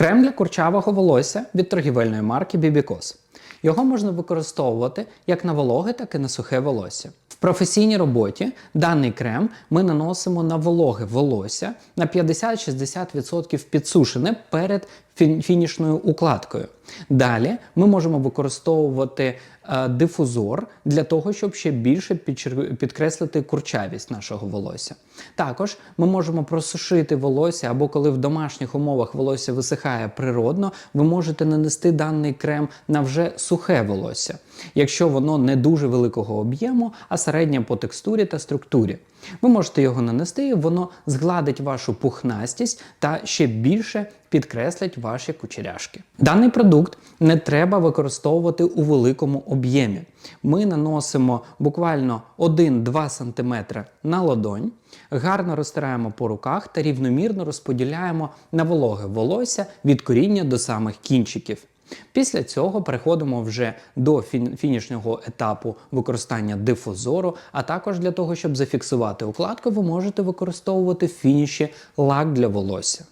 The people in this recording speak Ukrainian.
Крем для курчавого волосся від торгівельної марки Bibicos. Його можна використовувати як на вологе, так і на сухе волосся. В професійній роботі даний крем ми наносимо на вологе волосся на 50-60% підсушене перед фінішною укладкою. Далі ми можемо використовувати е, дифузор для того, щоб ще більше підкреслити курчавість нашого волосся. Також ми можемо просушити волосся або коли в домашніх умовах волосся висихає природно, ви можете нанести даний крем на вже сухе волосся, якщо воно не дуже великого об'єму, а середнє по текстурі та структурі. Ви можете його нанести, воно згладить вашу пухнастість та ще більше підкреслить ваші кучеряшки. Даний продукт не треба використовувати у великому об'ємі. Ми наносимо буквально 1-2 см на ладонь, гарно розтираємо по руках та рівномірно розподіляємо на вологе волосся від коріння до самих кінчиків. Після цього переходимо вже до фін- фінішнього етапу використання дифузору, а також для того, щоб зафіксувати укладку, ви можете використовувати фініші лак для волосся.